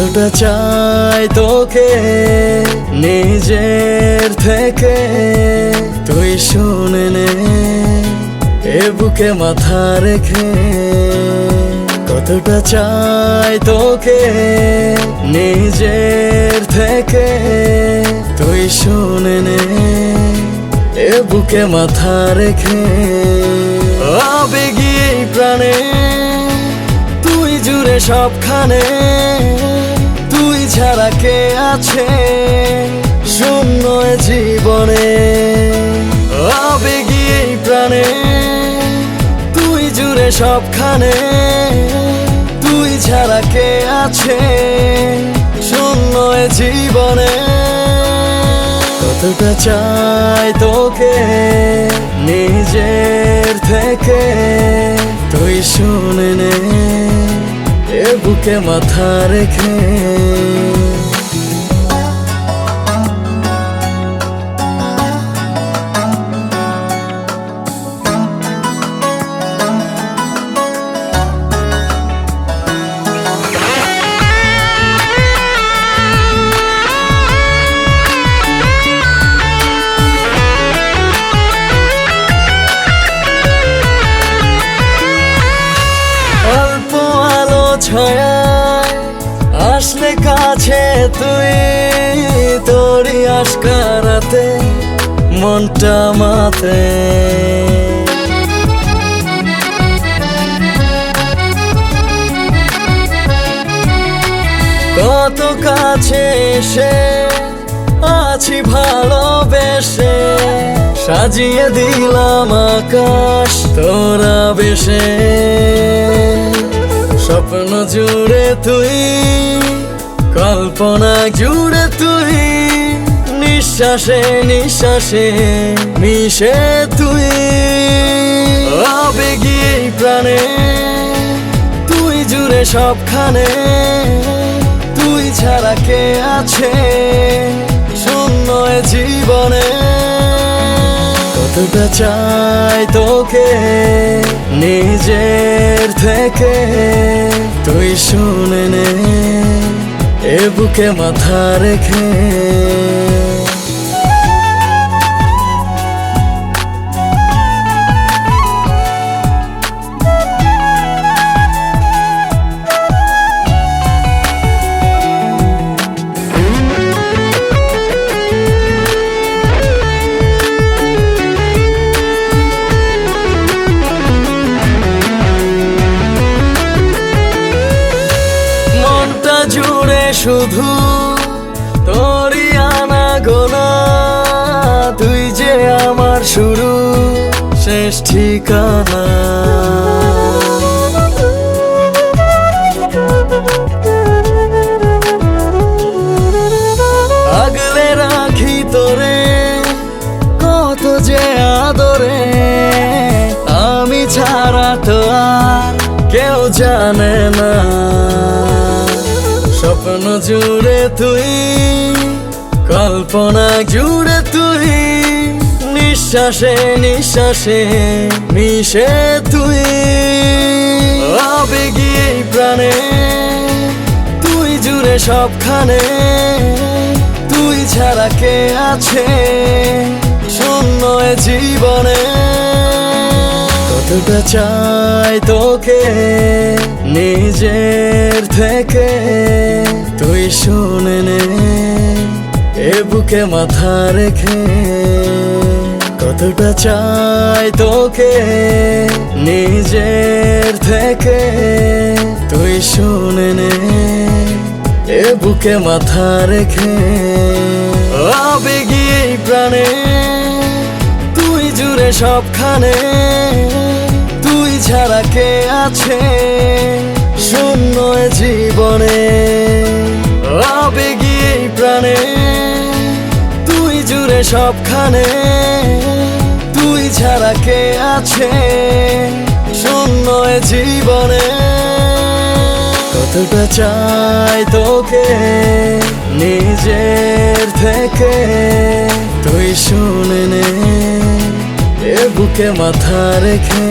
কতটা চাই তোকে, নিজের থেকে। তুই শুনে নে এ বুকে মাথা রেখে। কতটা চাই তোকে, নিজের থেকে। তুই শুনে নে এ বুকে মাথা রেখে। আবেগী প্রাণে, তুই জুড়ে সবখানে। ছাড়া কে আছে শূন্য জীবনে? আবেগী এই প্রাণে তুই জুড়ে সবখানে। তুই ছাড়া কে আছে শূন্য জীবনে? কতটা চাই তোকে নিজের থেকে? তুই শুনে নে। বুকে মাথা রেখে আসলে কাছে তুই, তোরই আশকারাতে মনটা মাতে। কত কাছে এসে আছি ভালোবেসে, সাজিয়ে দিলাম আকাশ তোরা বেশে স্বপ্ন জুড়ে তুই, কল্পনা জুড়ে তুই, নিঃশ্বাসে নিঃশ্বাসে মিশে তুই। আবেগী প্রাণে, তুই জুড়ে সবখানে, তুই ছাড়া কে আছে? কতটা চাই তোকে নিজের থেকে। তুই শুনে নে এ বুকে মাথা রেখে। শুধু তোরই আনা গোনা তুই যে আমার শুরু শেষ ঠিকানা। আগলে রাখি তোরে, কত যে আদরে। আমি ছাড়া তো আর কেউ জানে না। স্বপ্ন জুড়ে তুই, কল্পনা জুড়ে তুই, নিঃশ্বাসে নিঃশ্বাসে মিশে তুই। আবেগী প্রাণে, তুই জুড়ে সবখানে, তুই ছাড়া কে আছে শূন্য জীবনে? কতটা চাই তোকে নিজের থেকে? তুই শুনে নে, এ বুকে মাথা রেখে কতটা চাই তোকে নিজের থেকে। তুই শুনে নে, এ বুকে মাথা রেখে আবেগী প্রাণে তুই জুড়ে সবখানে, তুই ছাড়া কে আছে শূন্য জীবনে? আবেগী এই প্রাণে, তুই জুড়ে সবখানে, তুই ছাড়া কে আছে শূন্য জীবনে? কতটা চাই তোকে নিজের থেকে, তুই শুনে নে এ বুকে মাথা রেখে।